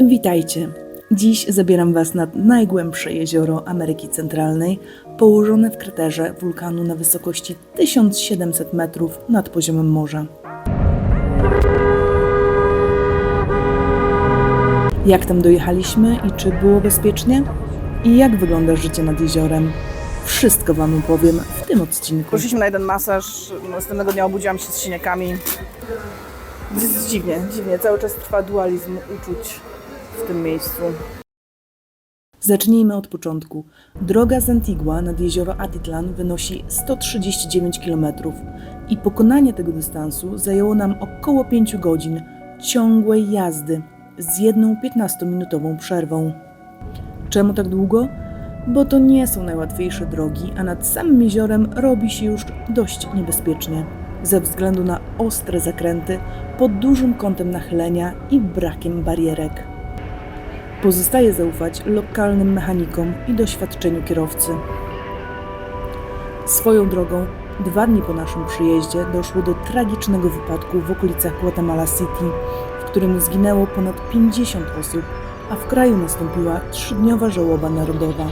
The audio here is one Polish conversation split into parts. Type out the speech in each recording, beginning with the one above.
Witajcie. Dziś zabieram Was nad najgłębsze jezioro Ameryki Centralnej, położone w kraterze wulkanu na wysokości 1700 metrów nad poziomem morza. Jak tam dojechaliśmy i czy było bezpiecznie? I jak wygląda życie nad jeziorem? Wszystko Wam opowiem w tym odcinku. Poszliśmy na jeden masaż, następnego dnia obudziłam się z siniakami. Dziwnie, dziwnie. Cały czas trwa dualizm uczuć w tym miejscu. Zacznijmy od początku. Droga z Antigua nad jezioro Atitlan wynosi 139 km i pokonanie tego dystansu zajęło nam około 5 godzin ciągłej jazdy z jedną 15-minutową przerwą. Czemu tak długo? Bo to nie są najłatwiejsze drogi, a nad samym jeziorem robi się już dość niebezpiecznie ze względu na ostre zakręty pod dużym kątem nachylenia i brakiem barierek. Pozostaje zaufać lokalnym mechanikom i doświadczeniu kierowcy. Swoją drogą, dwa dni po naszym przyjeździe doszło do tragicznego wypadku w okolicach Guatemala City, w którym zginęło ponad 50 osób, a w kraju nastąpiła trzydniowa żałoba narodowa.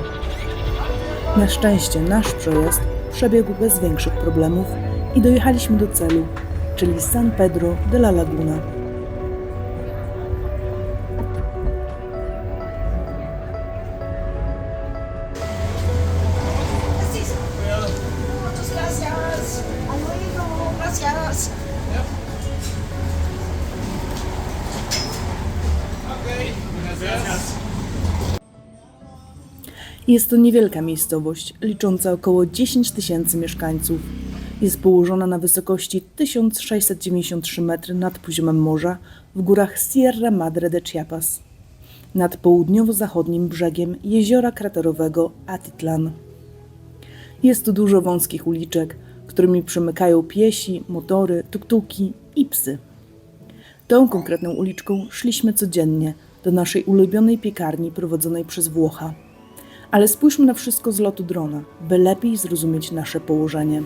Na szczęście nasz przejazd przebiegł bez większych problemów i dojechaliśmy do celu, czyli San Pedro de la Laguna. Jest to niewielka miejscowość, licząca około 10 tysięcy mieszkańców. Jest położona na wysokości 1693 metry nad poziomem morza w górach Sierra Madre de Chiapas, nad południowo-zachodnim brzegiem jeziora kraterowego Atitlan. Jest tu dużo wąskich uliczek, którymi przemykają piesi, motory, tuktuki i psy. Tą konkretną uliczką szliśmy codziennie do naszej ulubionej piekarni prowadzonej przez Włocha. Ale spójrzmy na wszystko z lotu drona, by lepiej zrozumieć nasze położenie.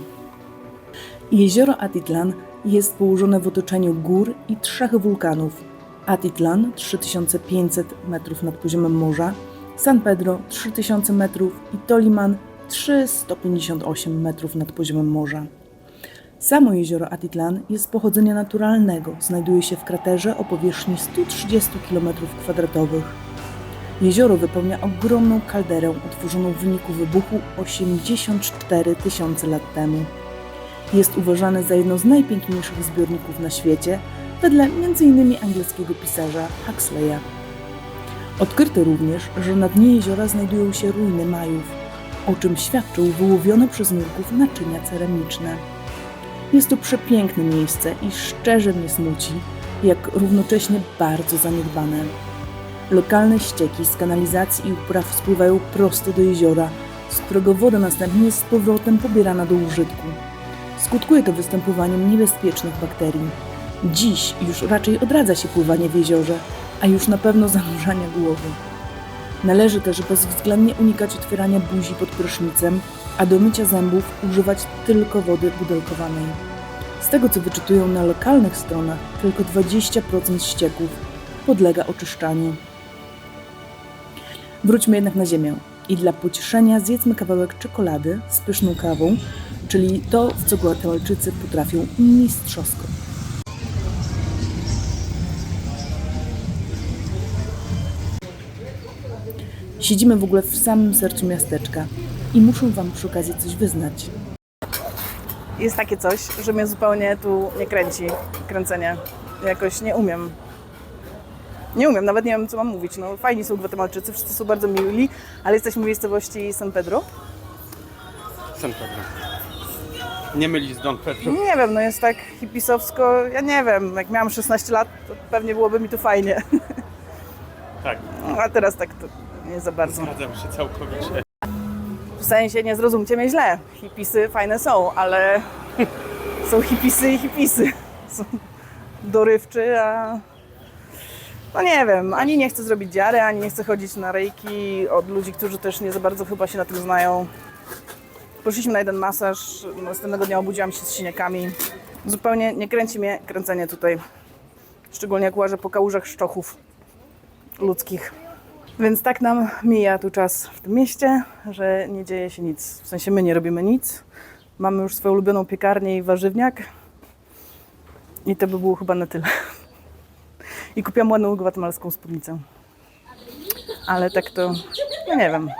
Jezioro Atitlan jest położone w otoczeniu gór i trzech wulkanów. Atitlan 3500 metrów nad poziomem morza, San Pedro 3000 metrów i Toliman 358 metrów nad poziomem morza. Samo jezioro Atitlan jest pochodzenia naturalnego, znajduje się w kraterze o powierzchni 130 km2. Jezioro wypełnia ogromną kalderę utworzoną w wyniku wybuchu 84 tysiące lat temu. Jest uważane za jedno z najpiękniejszych zbiorników na świecie, wedle m.in. angielskiego pisarza Huxleya. Odkryto również, że na dnie jeziora znajdują się ruiny Majów, o czym świadczą wyłowione przez nurków naczynia ceramiczne. Jest to przepiękne miejsce i szczerze mnie smuci, jak równocześnie bardzo zaniedbane. Lokalne ścieki z kanalizacji i upraw spływają prosto do jeziora, z którego woda następnie jest z powrotem pobierana do użytku. Skutkuje to występowaniem niebezpiecznych bakterii. Dziś już raczej odradza się pływanie w jeziorze, a już na pewno zanurzania głowy. Należy też bezwzględnie unikać otwierania buzi pod prysznicem, a do mycia zębów używać tylko wody butelkowanej. Z tego co wyczytują na lokalnych stronach, tylko 20% ścieków podlega oczyszczaniu. Wróćmy jednak na ziemię i dla pocieszenia zjedzmy kawałek czekolady z pyszną kawą, czyli to, w co Guatemalczycy potrafią mistrzowsko. Siedzimy w ogóle w samym sercu miasteczka i muszę Wam przy okazji coś wyznać. Jest takie coś, że mnie zupełnie tu nie kręci kręcenie. Jakoś nie umiem. Nie umiem, nawet nie wiem co mam mówić. No, fajni są Gwatemalczycy, wszyscy są bardzo mili, ale jesteśmy w miejscowości San Pedro. San Pedro. Nie mylić z Don Pedro. Nie wiem, no jest tak hipisowsko, ja nie wiem, jak miałam 16 lat, to pewnie byłoby mi tu fajnie. Tak, A teraz tak to nie za bardzo. zgadzam się całkowicie. W sensie nie zrozumcie mnie źle. Hipisy fajne są, ale są hipisy i hipisy. Są dorywczy, a no nie wiem, ani nie chcę zrobić dziary, ani nie chcę chodzić na rejki od ludzi, którzy też nie za bardzo chyba się na tym znają. Poszliśmy na jeden masaż, następnego dnia obudziłam się z siniakami. Zupełnie nie kręci mnie kręcenie tutaj. Szczególnie jak łażę po kałużach szczochów. ludzkich. Więc tak nam mija tu czas w tym mieście, że nie dzieje się nic. W sensie my nie robimy nic. Mamy już swoją ulubioną piekarnię i warzywniak. I to by było chyba na tyle. I kupiłam ładną gwatemalską spódnicę. Ale tak to, no nie wiem.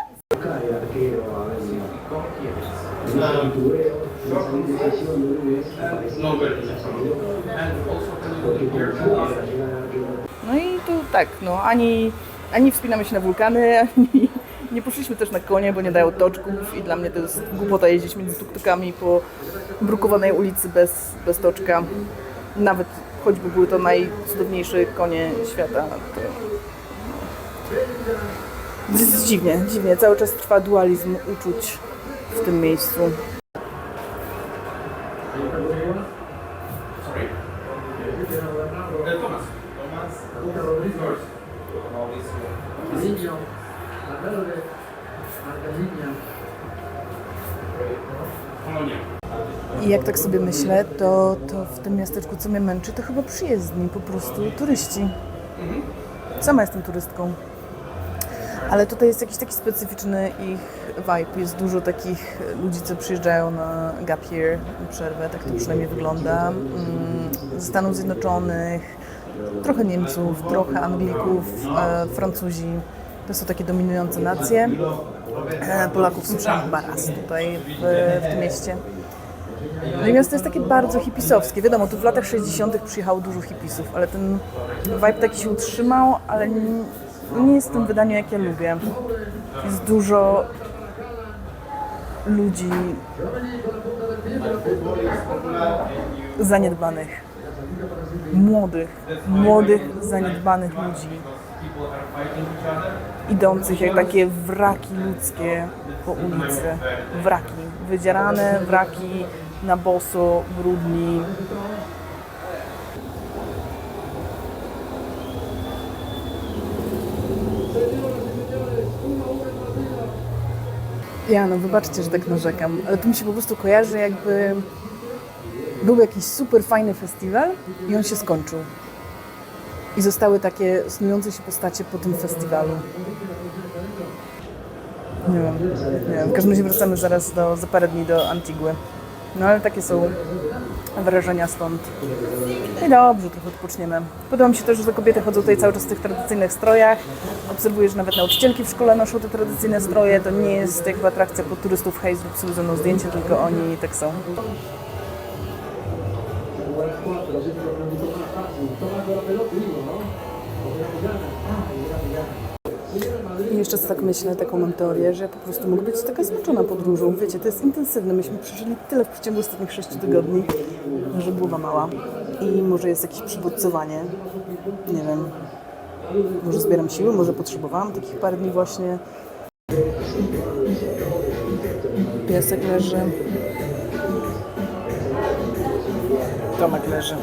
No i tu tak, no ani, ani wspinamy się na wulkany, ani nie poszliśmy też na konie, bo nie dają toczków i dla mnie to jest głupota jeździć między tuktukami po brukowanej ulicy bez, bez toczka. Nawet choćby były to najcudowniejsze konie świata, to jest dziwnie, dziwnie. Cały czas trwa dualizm uczuć w tym miejscu. I jak tak sobie myślę, to, to w tym miasteczku, co mnie męczy, to chyba przyjezdni po prostu turyści. Sama jestem turystką. Ale tutaj jest jakiś taki specyficzny ich vibe. Jest dużo takich ludzi, co przyjeżdżają na gap year, na przerwę, tak to przynajmniej wygląda. Mm, Ze Stanów Zjednoczonych, trochę Niemców, trochę Anglików, e, Francuzi. To są takie dominujące nacje. E, Polaków słyszałam chyba raz tutaj w, w tym mieście. No i miasto jest takie bardzo hipisowskie. Wiadomo, tu w latach 60. przyjechało dużo hipisów, ale ten vibe taki się utrzymał, ale nie, nie jest w tym wydaniu, jak ja lubię. Jest dużo ludzi zaniedbanych. Młodych, młodych, zaniedbanych ludzi. Idących jak takie wraki ludzkie po ulicy. Wraki. Wydzierane wraki na boso, brudni. Ja, no wybaczcie, że tak narzekam, ale to mi się po prostu kojarzy jakby był jakiś super fajny festiwal i on się skończył. I zostały takie snujące się postacie po tym festiwalu. Nie wiem, nie wiem. W każdym razie wracamy zaraz do, za parę dni do Antigły. No ale takie są wrażenia stąd. I dobrze, trochę odpoczniemy. Podoba mi się też, że kobiety chodzą tutaj cały czas w tych tradycyjnych strojach. Obserwuję, że nawet nauczycielki w szkole noszą te tradycyjne stroje. To nie jest jakby atrakcja pod turystów, hej, zrób zdjęcie, tylko oni tak są. I jeszcze tak myślę, taką mam teorię, że ja po prostu mogę być taka zmęczona podróżą. Wiecie, to jest intensywne. Myśmy przeżyli tyle w przeciągu ostatnich 6 tygodni, że głowa mała. I może jest jakieś przywódcowanie. Nie wiem. Może zbieram siły, może potrzebowałam takich parę dni właśnie. Piesek leży. Tomek leży.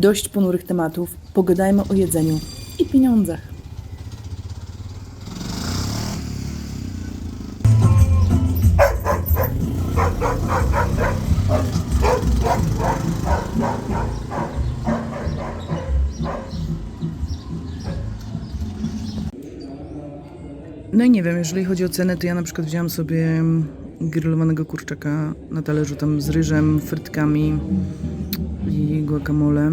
Dość ponurych tematów, pogadajmy o jedzeniu i pieniądzach. No i nie wiem, jeżeli chodzi o cenę, to ja na przykład wzięłam sobie grillowanego kurczaka na talerzu tam z ryżem, frytkami guacamole.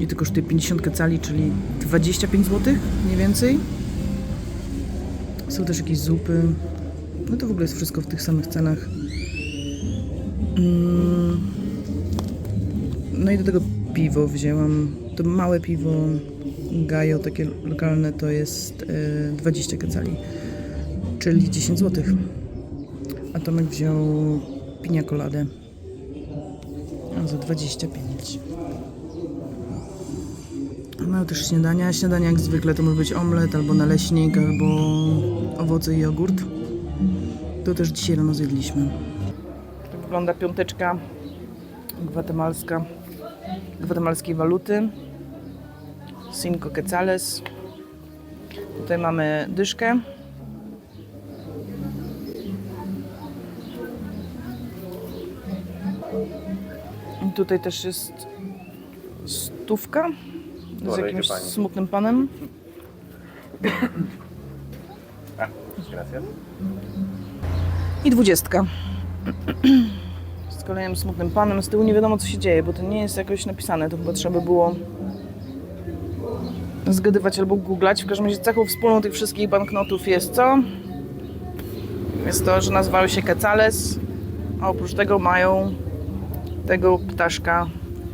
I to kosztuje 50 cali, czyli 25 zł, mniej więcej. Są też jakieś zupy. No to w ogóle jest wszystko w tych samych cenach. Mm. No i do tego piwo wzięłam. To małe piwo Gajo, takie lokalne, to jest e, 20 cali, czyli 10 zł. A Tomek wziął pinia coladę. Za 25. Mają też śniadania. Śniadania jak zwykle to może być omlet, albo naleśnik, albo owoce i jogurt. To też dzisiaj rano zjedliśmy. Tak wygląda piąteczka gwatemalska, gwatemalskiej waluty. Cinco quetzales. Tutaj mamy dyszkę. Tutaj też jest stówka z jakimś pani. smutnym panem. Gracias. I dwudziestka. Z kolejnym smutnym panem. Z tyłu nie wiadomo co się dzieje, bo to nie jest jakoś napisane. To chyba trzeba by było zgadywać albo googlać. W każdym razie cechą wspólną tych wszystkich banknotów jest co? Jest to, że nazywały się Quetzales, a oprócz tego mają tego ptaszka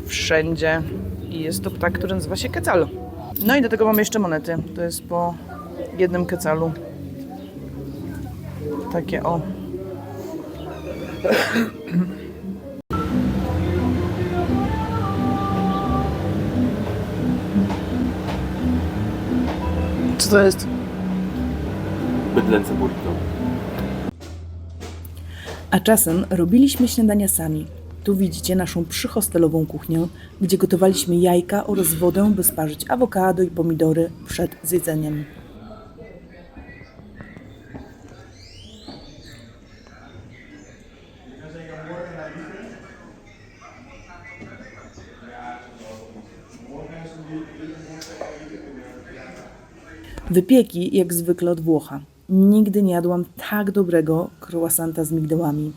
wszędzie. I jest to ptak, który nazywa się Quetzal. No i do tego mamy jeszcze monety. To jest po jednym Quetzalu. Takie o. Co to jest? Bydlęce burrito. A czasem robiliśmy śniadania sami. Tu widzicie naszą przyhostelową kuchnię, gdzie gotowaliśmy jajka oraz wodę, by sparzyć awokado i pomidory przed zjedzeniem. Wypieki jak zwykle od Włocha. Nigdy nie jadłam tak dobrego croissanta z migdałami.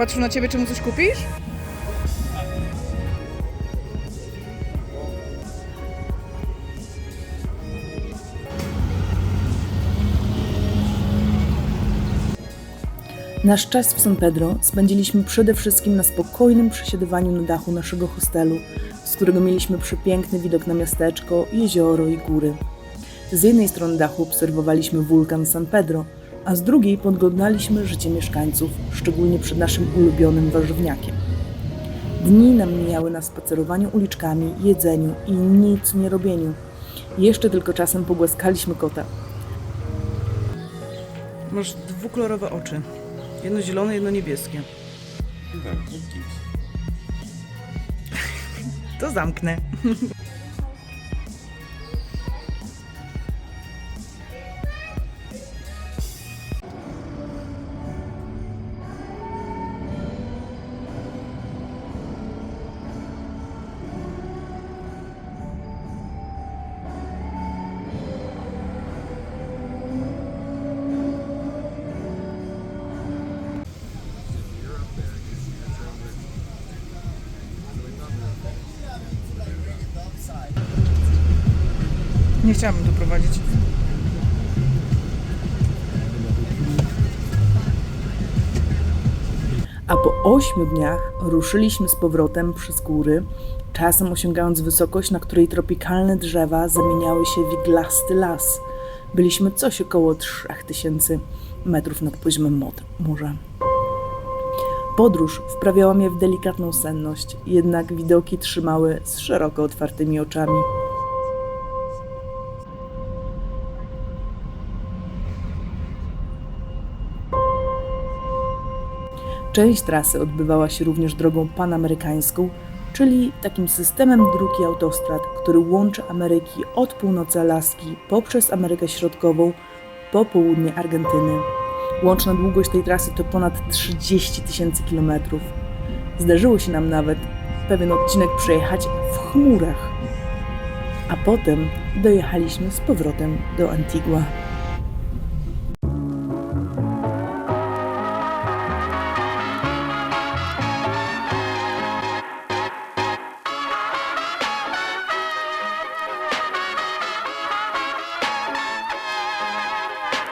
Patrzył na ciebie, czy mu coś kupisz? Nasz czas w San Pedro spędziliśmy przede wszystkim na spokojnym przesiadywaniu na dachu naszego hostelu, z którego mieliśmy przepiękny widok na miasteczko, jezioro i góry. Z jednej strony dachu obserwowaliśmy wulkan San Pedro, a z drugiej podglądaliśmy życie mieszkańców, szczególnie przed naszym ulubionym warzywniakiem. Dni nam mijały na spacerowaniu uliczkami, jedzeniu i nic nie robieniu. Jeszcze tylko czasem pogłaskaliśmy kota. Masz dwukolorowe oczy. Jedno zielone, jedno niebieskie. To zamknę. Nie chciałabym tu prowadzić. A po ośmiu dniach ruszyliśmy z powrotem przez góry, czasem osiągając wysokość, na której tropikalne drzewa zamieniały się w iglasty las. Byliśmy coś około 3000 metrów nad poziomem morza. Podróż wprawiała mnie w delikatną senność, jednak widoki trzymały z szeroko otwartymi oczami. Część trasy odbywała się również drogą panamerykańską, czyli takim systemem dróg i autostrad, który łączy Ameryki od północy Alaski poprzez Amerykę Środkową po południe Argentyny. Łączna długość tej trasy to ponad 30 tysięcy kilometrów. Zdarzyło się nam nawet pewien odcinek przejechać w chmurach, a potem dojechaliśmy z powrotem do Antigua.